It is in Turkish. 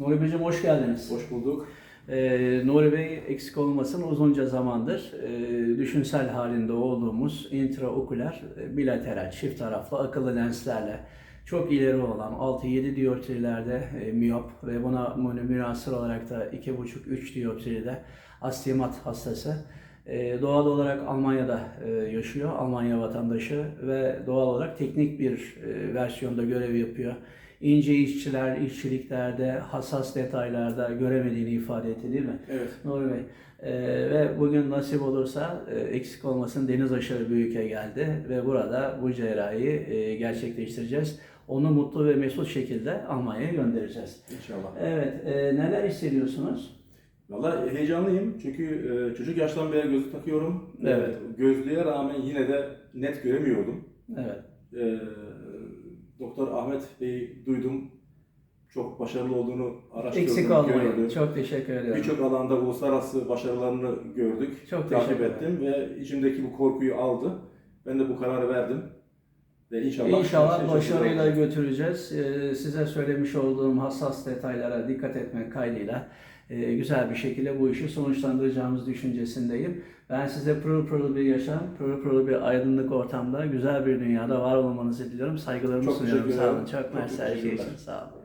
Nuri Beyciğim hoş geldiniz. Hoş bulduk. Ee, Nuri Bey eksik olmasın uzunca zamandır e, düşünsel halinde olduğumuz intraokuler e, bilateral çift taraflı akıllı lenslerle çok ileri olan 6-7 dioptrilerde e, miyop ve buna münasır olarak da 2,5-3 dioptride astigmat hastası. E, doğal olarak Almanya'da e, yaşıyor, Almanya vatandaşı ve doğal olarak teknik bir versiyonda görev yapıyor. İnce işçiler, işçiliklerde, hassas detaylarda göremediğini ifade etti değil mi? Evet. Nuri Bey. Ee, ve bugün nasip olursa e, eksik olmasın deniz aşırı büyüke geldi ve burada bu cerrahiyi e, gerçekleştireceğiz. Onu mutlu ve mesut şekilde Almanya'ya göndereceğiz. İnşallah. Evet, e, neler hissediyorsunuz? Vallahi heyecanlıyım çünkü e, çocuk yaştan beri gözlük takıyorum. Evet. E, Gözlüğe rağmen yine de net göremiyordum. Evet, E, Doktor Ahmet Bey'i duydum. Çok başarılı olduğunu araştırdım, eksik olmayın. gördüm. Çok teşekkür ederim. Birçok alanda uluslararası başarılarını gördük. Çok takip ettim ve içimdeki bu korkuyu aldı. Ben de bu kararı verdim. Ve inşallah İnşallah güzel başarıyla olacak. götüreceğiz. Ee, Size söylemiş olduğum hassas detaylara dikkat etmek kaydıyla e, güzel bir şekilde bu işi sonuçlandıracağımız düşüncesindeyim. Ben size pırıl pırıl bir yaşam, pırıl pırıl bir aydınlık ortamda, güzel bir dünyada var olmanızı diliyorum. Saygılarımı Çok sunuyorum. Sağ olun. Çok Çok mersi her şey için. Sağ olun.